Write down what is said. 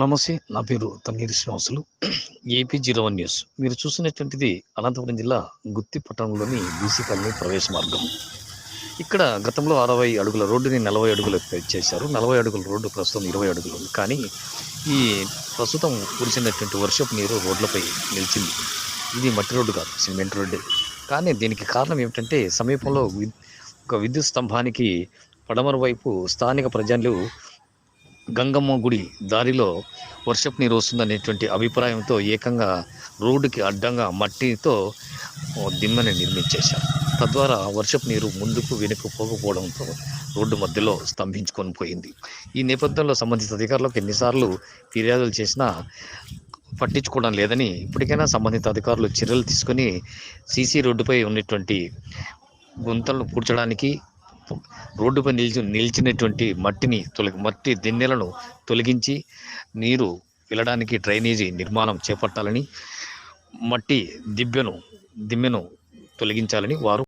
నమస్తే నా పేరు Tanneeru Srinivasulu. AP zero one news. మీరు చూసినటువంటిది అనంతపురం జిల్లా గుత్తి పట్టణంలోని బీసీ కాలనీ ప్రవేశ మార్గం. ఇక్కడ గతంలో అరవై అడుగుల రోడ్డుని నలభై అడుగులు చేశారు. నలభై అడుగుల రోడ్డు ప్రస్తుతం ఇరవై అడుగులు కానీ ఈ ప్రస్తుతం కురిసినటువంటి వర్షపు నీరు రోడ్లపై నిలిచింది. ఇది మట్టి రోడ్డు కాదు సిమెంట్ రోడ్డే. కానీ దీనికి కారణం ఏమిటంటే సమీపంలో వి- ఒక విద్యుత్ స్తంభానికి పడమర వైపు స్థానిక ప్రజలు గంగమ్మ గుడి దారిలో వర్షపు నీరు వస్తుందనేటువంటి అభిప్రాయంతో ఏకంగా రోడ్డుకి అడ్డంగా మట్టితో ఓ దిమ్మని నిర్మించేశారు. తద్వారా వర్షపు నీరు ముందుకు వెనుక పోకపోవడంతో రోడ్డు మధ్యలో స్తంభించుకొని పోయింది. ఈ నేపథ్యంలో సంబంధిత అధికారులకు ఎన్నిసార్లు ఫిర్యాదులు చేసినా పట్టించుకోవడం లేదని ఇప్పటికైనా సంబంధిత అధికారులు చర్యలు తీసుకొని సీసీ రోడ్డుపై ఉన్నటువంటి గుంతలను పూడ్చడానికి రోడ్డుపై నిలిచి నిలిచినటువంటి మట్టిని తొలగి మట్టి దిన్నెలను తొలగించి నీరు వెళ్ళడానికి డ్రైనేజీ నిర్మాణం చేపట్టాలని మట్టి దిబ్బెను దిమ్మెను తొలగించాలని వారు